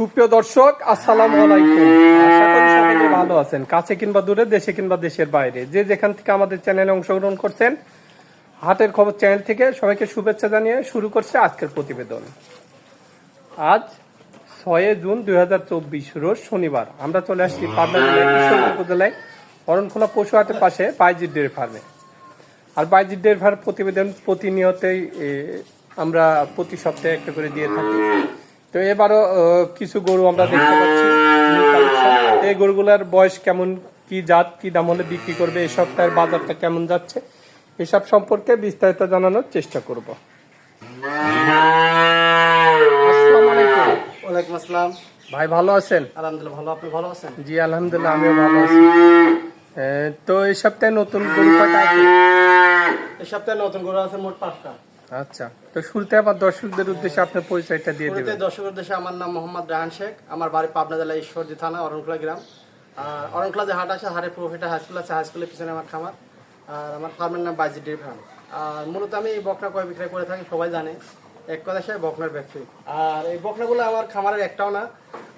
সুপ্রিয় দর্শক, আসসালামু আলাইকুম। ভালো আছেন। কাছে কিংবা দূরে, দেশে কিংবা দেশের বাইরে। যে যেখান থেকে আমাদের চ্যানেলে অংশগ্রহণ করছেন, হাটের খবর চ্যানেল থেকে সবাইকে শুভেচ্ছা জানিয়ে শুরু করছে আজকের প্রতিবেদন। আজ ছয় জুন দু হাজার চব্বিশ রোজ শনিবার। আমরা চলে আসছি উপজেলায়, অরণখোলা পশু হাটের পাশে বাইজির ডেয়ারি ফার্মে। আর বাইজির ডেয়ারি ফার্ম প্রতিবেদন প্রতিনিয়তই আমরা প্রতি সপ্তাহে একটা করে দিয়ে থাকি। তো এবারও কিছু গরু আমরা দেখতে পাচ্ছি। এই গরুগুলার বয়স কেমন কি জাত কি দাম হলে বিক্রি করবে এই সপ্তাহের বাজারটা কেমন যাচ্ছে এসব সম্পর্কে বিস্তারিত জানানোর চেষ্টা করব। ওয়ালাইকুম আসসালাম। ভাই ভালো আছেন? আলহামদুলিল্লাহ ভালো আপনি ভালো আছেন? জি আলহামদুলিল্লাহ আমিও ভালো আছি। তো এই সপ্তাহে নতুন গরু কয়টা আছে? এই সপ্তাহে নতুন গরু আছে মোট পাঁচটা। আচ্ছা তো শুরুতে আবার দর্শকদের উদ্দেশ্যে আপনার পরিচয়টা দিয়ে দেবেন। দর্শকের দেশে আমার নাম মোহাম্মদ রায়হান শেখ আমার বাড়ি পাবনা জেলা ঈশ্বরদী থানা অরণখোলা গ্রাম। আর অরণখোলা যে হাট আছে হাটের প্রফিটা হাই স্কুল আছে হাই স্কুলের পিছনে আমার খামার। আর আমার ফার্মের নাম বাইজি ডেয়ারি ফার্ম। আর মূলত আমি এই বকনা কয় বিক্রয় করে থাকি সবাই জানে। এক কথা সে বকনার ব্যবসায়ী। আর এই বকনাগুলো আমার খামারের একটাও না।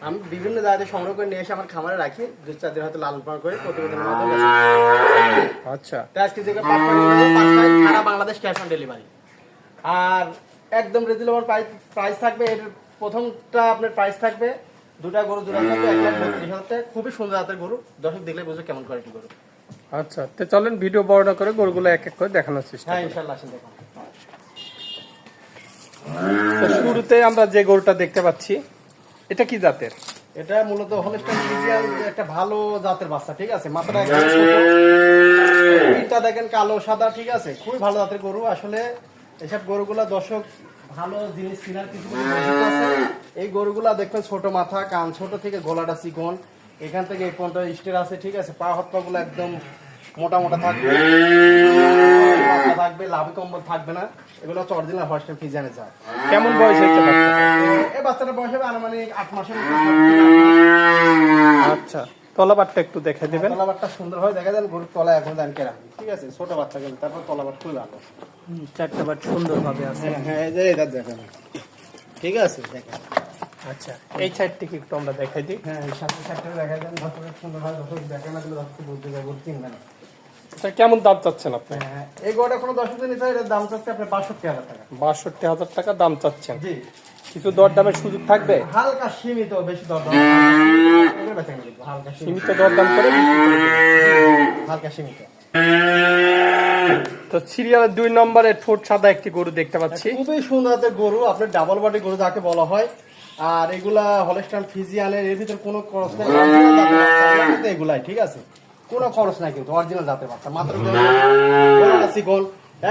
আমি বিভিন্ন জায়গায় সংগ্রহ করে নিয়ে এসে আমার খামারে রাখি দু চার দিন হয়তো লালন পালন করে প্রতিবেদনের মাধ্যমে আচ্ছা। আজকে সারা বাংলাদেশ ক্যাশ অন ডেলিভারি। আর একদম রিজনেবল প্রাইস প্রাইস থাকবে। এর প্রথমটা আপনার প্রাইস থাকবে। দুটা গরু দুটা থাকবে এক লাখ বত্রিশ হাজার টাকা খুবই সুন্দর হাতের গরু। দর্শক দেখলে বুঝবে কেমন কোয়ালিটি গরু। আচ্ছা তো চলেন ভিডিও বর্ণনা করে গরুগুলো এক এক করে দেখানোর চেষ্টা হ্যাঁ। ইনশাল্লাহ আসেন দেখুন। শুরুতে আমরা যে গরুটা দেখতে পাচ্ছি এটা কি জাতের? এটা মূলত হলস্টাইন ফ্রিজিয়ান একটা ভালো জাতের বাচ্চা ঠিক আছে? মাথাটা একদম দেখেন কালো সাদা ঠিক আছে? খুবই ভালো জাতের গরু। আসলে এসব গরুগুলা দর্শক ভালো জিনিস কেনার কিছু এই গরুগুলা দেখবেন ছোট মাথা কান ছোট থেকে গলাটা চিকন। এখান থেকে এই পর্যন্ত স্টের আছে ঠিক আছে? পা হাত পা গুলো একদম মোটা মোটা থাকবে। থাকবে লাভি কম্বল থাকবে না। এগুলো হচ্ছে অরিজিনাল হলস্টাইন ফ্রিজিয়ানের জাত কেমন বয়স হয়েছে এই বাচ্চাটা বয়স হবে আনুমানিক আট মাসের। আচ্ছা। তলাবারটা একটু দেখে দিবেন। তলাবারটা সুন্দর হয়। দেখা যান গরুর তলা এখন দান ঠিক আছে? ছোট বাচ্চা গেল তারপর তলাবার খুবই ভালো। চারটা বার সুন্দর ভাবে আছে। হ্যাঁ হ্যাঁ এই যে এটা দেখেন। ঠিক আছে? দেখেন। আচ্ছা এই একটু আমরা দেখাই দিই? হ্যাঁ এই দেখা হয়। না চিনবে না। এটা কেমন দাম চাচ্ছেন আপনি? হ্যাঁ এই গরুটা কোনো দিন নিতে হয় দাম চাচ্ছে বাষট্টি হাজার টাকা। বাষট্টি হাজার টাকা দাম চাচ্ছেন। জি। কিছু দর দামের সুযোগ থাকবে? হালকা সীমিত বেশি দর দাম এগুলো বেচা কিনে দেখব, হালকা সীমিত। সীমিত দর দাম করে। হালকা সীমিত। তো সিরিয়ালের দুই নম্বরে ঠোঁট সাদা একটি গরু দেখতে পাচ্ছি। খুবই সুন্দর গরু আপনার ডাবল বডি গরু যাকে বলা হয়। আর এগুলা হলস্টান ফিজিয়ানের এর ভিতর কোনো খরচ নেই। এগুলাই ঠিক আছে? কোনো খরচ নাই কিন্তু অরিজিনাল জাতের বাচ্চা। মাত্র গোল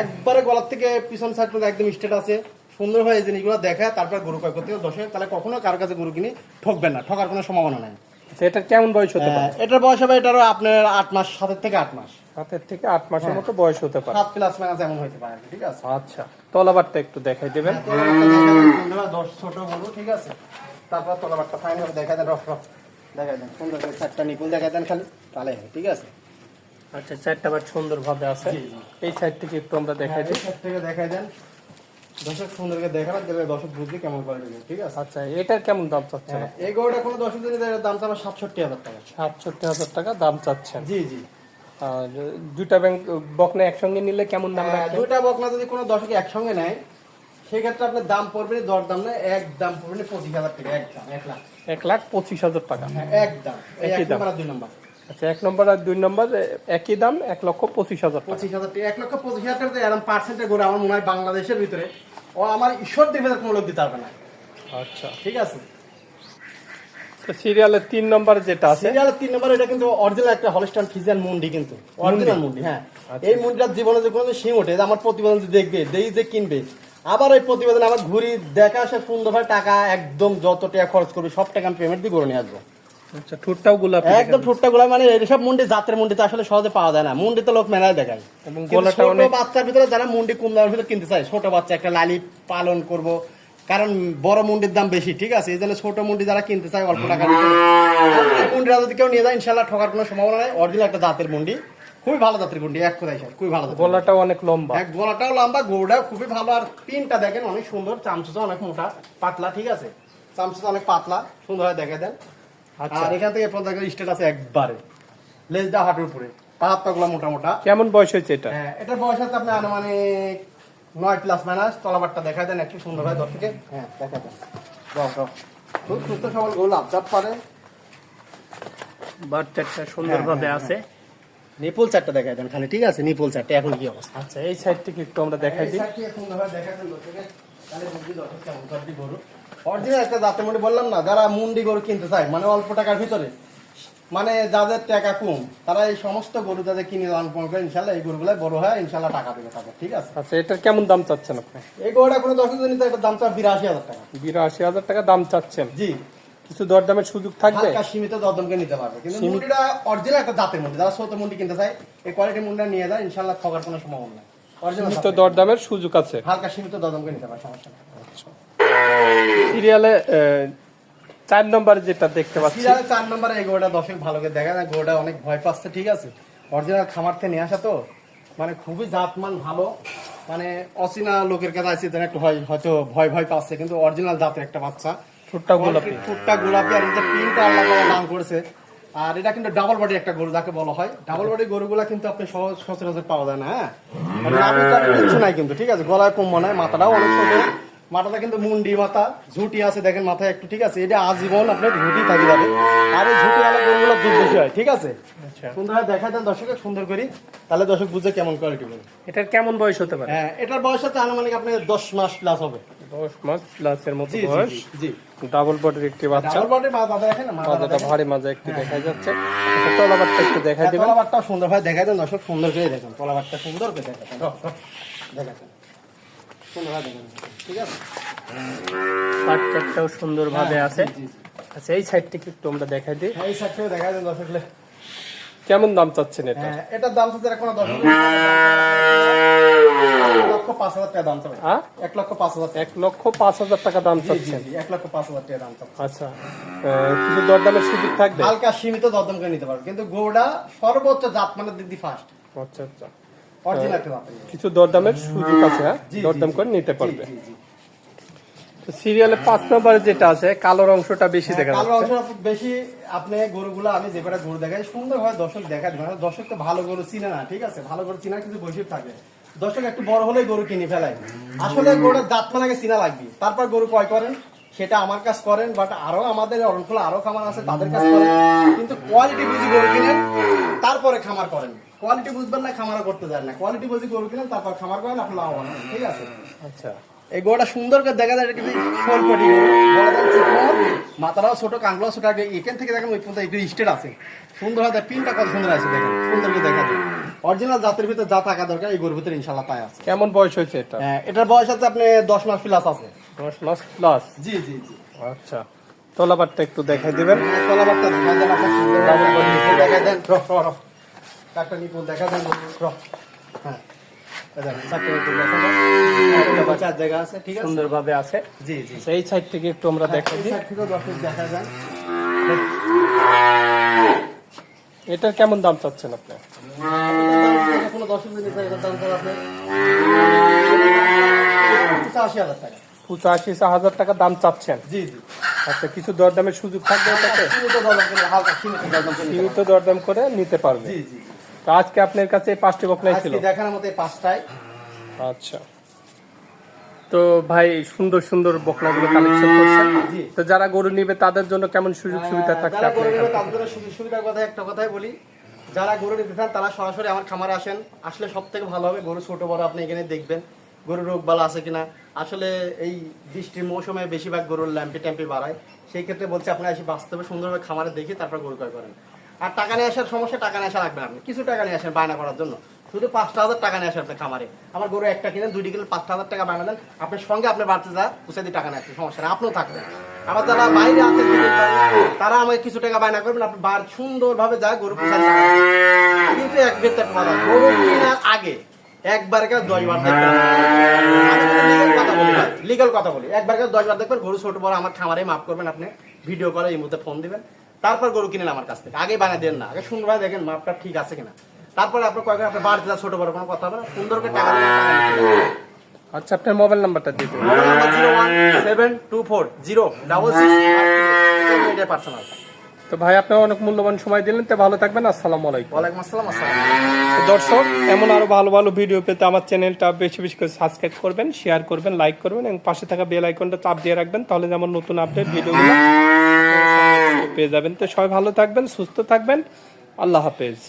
একবারে গলার থেকে পিছন সাইড একদম স্টেট আছে। সুন্দর হয়ে এই জিনিসগুলো দেখা তারপর গরু কয় করতে দশে তাহলে কখনো কার কাছে গরু কিনে ঠকবেন না ঠকার কোনো সম্ভাবনা নাই। আচ্ছা, এটার কেমন বয়স হতে পারে? এটার বয়স হবে এটারও আপনার আট মাস সাতের থেকে আট মাস। সাতের থেকে আট মাসের মতো বয়স হতে পারে। সাত প্লাস মাইনাস এমন হইতে পারে ঠিক আছে? আচ্ছা তলাবারটা একটু দেখাই দেবেন। দশ ছোট গরু ঠিক আছে? তারপর তলাবারটা ফাইন হবে দেখা দেন রফ রফ দেখা দেন সুন্দর করে চারটা নিপুল দেখা দেন খালি তাহলে ঠিক আছে? আচ্ছা চারটা বার সুন্দর ভাবে আছে। এই সাইড থেকে একটু আমরা দেখাই এই দিই। সাইড থেকে দেখাই দেন। দর্শক সুন্দর করে দেখাবেন তাহলে দর্শক বুঝবে কেমন কোয়ালিটি ঠিক আছে? আচ্ছা এটার কেমন দাম চাচ্ছেন? হ্যাঁ, এই গরুটা কোনো দর্শক দিনে দাম আমার সাতষট্টি হাজার টাকা। সাতষট্টি হাজার টাকা দাম চাচ্ছেন? জি জি। আর দুটা ব্যাংক বকনা একসঙ্গে নিলে কেমন দাম হ্যাঁ, রাখবেন? দুইটা বকনা যদি কোনো দর্শক একসঙ্গে নেয় সেক্ষেত্রে আপনার দাম পড়বে দর দাম না এক দাম পড়বে পঁচিশ হাজার টাকা এক দাম এক লাখ। এক লাখ পঁচিশ হাজার টাকা। হ্যাঁ, এক দাম একই এক দাম। দুই নম্বর। আচ্ছা এক নম্বর আর দুই নম্বর একই দাম এক লক্ষ পঁচিশ হাজার পঁচিশ হাজার এক লক্ষ পঁচিশ হাজার টাকা এরকম পার্সেন্টের গরু আমার মনে হয় বাংলাদেশের ভিতরে ও আমার ঈশ্বর কোনো লোক দিতে পারবে না। আচ্ছা। ঠিক আছে? সিরিয়ালের তিন নম্বর যেটা আছে? সিরিয়ালের তিন নম্বর এটা কিন্তু অরিজিনাল একটা হলস্টান ফিজিয়ান মুন্ডি কিন্তু। অরিজিনাল মুন্ডি হ্যাঁ। আচ্ছা। এই মুন্ডিটার জীবনে যে কোনো সিং ওঠে যে আমার প্রতিবেদন দেখবে দেই যে কিনবে। আবার এই প্রতিবেদন আমার ঘুরি দেখা সে সুন্দরভাবে টাকা একদম যত টাকা খরচ করবে সব টাকা আমি পেমেন্ট দিয়ে করে নিয়ে আসব। আচ্ছা ঠোঁটটাও গোলাপি একদম ঠোঁটটা মানে এইসব মুন্ডি জাতের মুন্ডিতে আসলে সহজে পাওয়া যায় না। মুন্ডিতে লোক মেলায় দেখায়। এবং গলাটা অনেক- বাচ্চার ভিতরে যারা মুন্ডি কম দামের ভিতরে কিনতে চায় ছোট বাচ্চা একটা লালি পালন করব। কারণ বড় মুন্ডির দাম বেশি ঠিক আছে? এই জন্য ছোট মুন্ডি যারা কিনতে চায় অল্প টাকা মুন্ডিরা যদি কেউ নিয়ে যায় ইনশাল্লাহ ঠকার কোনো সম্ভাবনা নেই। অরিজিনাল একটা জাতের মুন্ডি। খুবই ভালো জাতের মুন্ডি এক কথাই স্যার খুবই ভালো গলাটাও অনেক লম্বা। এক গলাটাও লম্বা গোড়াও খুবই ভালো আর পিনটা দেখেন অনেক সুন্দর চামচুচা অনেক মোটা পাতলা ঠিক আছে? চামচটা অনেক পাতলা সুন্দর হয় দেখা দেন। আর এখান থেকে পর্যন্ত স্টেট আছে একবারে। লেজটা হাঁটুর উপরে। পা হাত মোটা মোটা। কেমন বয়স হয়েছে এটা? হ্যাঁ এটার বয়স আছে আপনার আনুমানিক নয় প্লাস মাইনাস তলাবারটা দেখা দেন একটু সুন্দর হয় দর্শকে। হ্যাঁ দেখা দেন। দাও, দাও। খুব সুস্থ সবল গোল আবজাব পারে বাচ্চাটা সুন্দরভাবে হ্যাঁ, আছে। নিপুল চারটা দেখা দেন খালি ঠিক আছে? নিপুল চারটা এখন কি অবস্থা? আচ্ছা এই সাইড থেকে একটু আমরা দেখাই দিই। অরিজিনাল একটা জাতের মধ্যে বললাম না যারা মুন্ডি গরু কিনতে চায় মানে অল্প টাকার ভিতরে মানে যাদের টাকা কম তারা এই সমস্ত গরু যাদের কিনে লালন পালন করে ইনশাল্লাহ এই গরুগুলো বড় হয় ইনশাল্লাহ টাকা দেবে তাদের ঠিক আছে? আচ্ছা এটার কেমন দাম চাচ্ছেন আপনি? এই গরুটা কোনো দশ এটার দাম বিরাশি হাজার টাকা। বিরাশি হাজার টাকা দাম চাচ্ছেন? জি। কিছু দরদামের সুযোগ থাকবে? হালকা সীমিত দরদমকে নিতে পারবে কিন্তু মুন্ডিটা অরিজিনাল একটা জাতের মুন্ডি যারা ছোট মুন্ডি কিনতে চায় এই মুন্ডিটা নিয়ে যায় ইনশাল্লাহ ঠকার কোনো সম্ভাবনা নেই। অরিজিনাল দরদামের সুযোগ আছে। হালকা সীমিত দরদমকে নিতে পারে সমস্যা নেই। সিরিয়ালে চার নম্বর যেটা দেখতে পাচ্ছি। সিরিয়ালের চার নম্বরে এই দর্শক ভালো করে দেখা যায় অনেক ভয় পাচ্ছে ঠিক আছে? অরিজিনাল খামার থেকে নিয়ে আসা তো মানে খুবই জাতমান ভালো মানে অচেনা লোকের কাছে একটু হয় হয়তো ভয় ভয় পাচ্ছে কিন্তু অরিজিনাল জাতের একটা বাচ্চা। ঠোঁটটা গোলাপি। গোলাপি আর এটা আল্লাহ দান করেছে আর এটা কিন্তু ডাবল বডি একটা গরু যাকে বলা হয়। ডাবল বডি গরুগুলা কিন্তু আপনি সহজ সচরাচর পাওয়া যায় না হ্যাঁ? মানে টাভি কিচ্ছু নাই কিন্তু ঠিক আছে? গলায় কম মনে হয় মাথাটাও অনেক ছোট। মাথাটা কিন্তু মুন্ডি মাথা ঝুটি আছে দেখেন মাথায় একটু ঠিক আছে? এটা আজীবন আপনার ঝুটি থাকি যাবে। আর এই ঝুটি আলা গরুগুলো দুধ বেশি হয় ঠিক আছে? আচ্ছা। সুন্দর হয় দেখা দেন দর্শকের সুন্দর করি। তাহলে দর্শক বুঝে কেমন কোয়ালিটি বলে। এটার কেমন বয়স হতে পারে? হ্যাঁ এটার বয়স হচ্ছে আনুমানিক আপনার দশ মাস প্লাস হবে। দশ মাস প্লাসের মতো জি জি, বয়স। জি জি। ডাবল বডির একটি বাচ্চা। ডাবল দেখেন না মাথা মাজাটা ভারী মাজা একটু দেখা যাচ্ছে। আচ্ছা, একটু দেখাই দিবেন। তলাবারটা সুন্দর দেখাই দেন দর্শক সুন্দর করে দেখেন। তলাবারটা সুন্দর করে দেখাতেন সুন্দর দেখেন। ঠিক আছে? পাটচারটাও সুন্দরভাবে আছে। জি, জি। আচ্ছা এই সাইড থেকে একটু আমরা দেখাই দিই? হ্যাঁ এই সাইড দেখাই দেন দর্শক কেমন দাম চাচ্ছেন এটা? হ্যাঁ এটার দাম লক্ষ পাঁচ হাজার টাকা দাম চাবে। হ্যাঁ এক লক্ষ পাঁচ হাজার টাকা। এক লক্ষ পাঁচ হাজার টাকা দাম চাচ্ছেন? এক লক্ষ পাঁচ হাজার টাকা দাম আচ্ছা কিছু দরদামের সুযোগ থাকবে? হালকা সীমিত দরদম করে নিতে পারবে। কিন্তু গোড়া সর্বোচ্চ জাত মানে দিক দিয়ে ফার্স্ট আচ্ছা আচ্ছা। কিছু দরদামের সুযোগ আছে হ্যাঁ? দরদাম করে নিতে পারবে। সিরিয়ালে পাঁচ নম্বরে যেটা আছে কালোর অংশটা বেশি দেখা কালো যাচ্ছে। অংশ বেশি আপনি গরুগুলো আমি যে কটা গরু দেখাই সুন্দর হয় দর্শক দেখা দিবেন দর্শক তো ভালো গরু চিনে না ঠিক আছে? ভালো গরু চিনা কিন্তু বৈশিষ্ট্য থাকে। দর্শক একটু বড় হলেই গরু কিনে ফেলায়। আসলে গরুর দাঁত মানাকে চিনা লাগবে। তারপর গরু কয় করেন সেটা আমার কাজ করেন বাট আরও আমাদের অরণখোলা আরও খামার আছে তাদের কাজ করেন। কিন্তু কোয়ালিটি বুঝি গরু কিনেন তারপরে খামার করেন। কোয়ালিটি বুঝবেন না খামারও করতে যায় না। কোয়ালিটি বুঝি গরু কিনেন তারপর খামার করেন আপনি লাভবান ঠিক আছে? আচ্ছা। এই গোড়া সুন্দর করে দেখা যায় এটা কিন্তু চিকন মাথাটাও ছোট কাঙ্গুলা ছোট আগে এখান থেকে দেখেন ওই পর্যন্ত একটু স্টেট আছে। সুন্দর হয় পিনটা কত সুন্দর আছে দেখেন সুন্দর করে দেখা যায়। অরিজিনাল জাতের ভিতরে যা থাকা দরকার এই গরুর ভিতরে ইনশাল্লাহ তাই আছে। কেমন বয়স হয়েছে এটা? হ্যাঁ, এটার বয়স আছে আপনি দশ মাস প্লাস আছে। দশ মাস প্লাস জি জি জি। আচ্ছা। তলাবারটা একটু দেখাই দিবেন। কলাবারটা দেখা দেন আপনার সুন্দর ডাবল বডি নিপুল দেখা দেন। দেখা দেন হ্যাঁ। জায়গা আছে ঠিক আছে? সুন্দরভাবে আছে। জি জি। এই সাইড থেকে একটু আমরা দেখা যান এটার কেমন দাম চাচ্ছেন আপনি? কোনো দর্শক দাম পঁচাশি হাজার টাকা। পঁচাশি হাজার টাকা দাম চাচ্ছেন? জি জি। আচ্ছা কিছু দরদামের সুযোগ থাকবে এটাতে? সীমিত দরদাম করে, নিতে সীমিত দরদাম করে নিতে পারবে। জি জি। তো আজকে আপনার কাছে পাঁচটি বকনাই ছিল। আজকে দেখানোর মতো এই পাঁচটায় আচ্ছা। তো ভাই সুন্দর সুন্দর বকনাগুলো কালেকশন করছেন। তো যারা গরু নিবে তাদের জন্য কেমন সুযোগ সুবিধা থাকছে যারা গরু নেবে তাদের জন্য সুযোগ সুবিধার কথা একটা কথাই বলি। যারা গরু নিতে চান তারা সরাসরি আমার খামারে আসেন। আসলে সব থেকে ভালো হবে গরু ছোট বড় আপনি এখানে দেখবেন গরুর রোগ বালা আছে কিনা। আসলে এই বৃষ্টির মৌসুমে বেশিরভাগ গরুর ল্যাম্পি ট্যাম্পি বাড়ায়। সেই ক্ষেত্রে বলছে আপনি এসে বাস্তবে সুন্দরভাবে খামারে দেখে তারপর গরু ক্রয় করেন। আর টাকা নিয়ে আসার সমস্যা, টাকা নিয়ে আসা লাগবে না আপনি। কিছু টাকা নিয়ে আসেন বায়না করার জন্য। শুধু পাঁচটা হাজার টাকা নিয়ে আসেন খামারে। আমার গরু একটা কিনেন দুইটি কিনে পাঁচটা হাজার টাকা বায়না দেন। আপনার সঙ্গে আপনার বাড়তে যা উচে দিয়ে টাকা নিয়ে আসেন, সমস্যা নেই, আপনিও থাকবেন। আবার যারা বাইরে আছেন তারা আমাকে কিছু টাকা বায়না করবেন, আপনি বার সুন্দরভাবে যা গরু দেন। কিন্তু এক বেতার কথা, গরু কেনার আগে একবার কে দশ বার লিগাল কথা বলি একবার কে দশ বার দেখবেন? গরু ছোট বড়, আমার খামারে মাফ করবেন আপনি। ভিডিও করে এই মুহূর্তে ফোন দিবেন। তারপর গরু কিনেন আমার কাছ থেকে। আগে বানিয়ে দেন না। আগে সুন্দরভাবে দেখেন মাপটা ঠিক আছে কিনা। তারপরে আপনার কয়েক আপনার বাড়তে যা ছোট বড় কোনো কথা হবে না। সুন্দর করে টাকা। আচ্ছা আপনার মোবাইল নাম্বারটা দিয়ে দেবেন mobile number zero one seven two four zero double six এটা পার্সোনাল তো ভাই আপনার অনেক মূল্যবান সময় দিলেন তো ভালো থাকবেন আসসালামু আলাইকুম। ওয়ালাইকুম আসসালাম আসসালাম দর্শক এমন আরও ভালো ভালো ভিডিও পেতে আমার চ্যানেলটা বেশি বেশি করে সাবস্ক্রাইব করবেন শেয়ার করবেন লাইক করবেন এবং পাশে থাকা বেল আইকনটা চাপ দিয়ে রাখবেন তাহলে যেমন নতুন আপডেট ভিডিওগুলো পেয়ে যাবেন। তো সবাই ভালো থাকবেন সুস্থ থাকবেন আল্লাহ হাফেজ।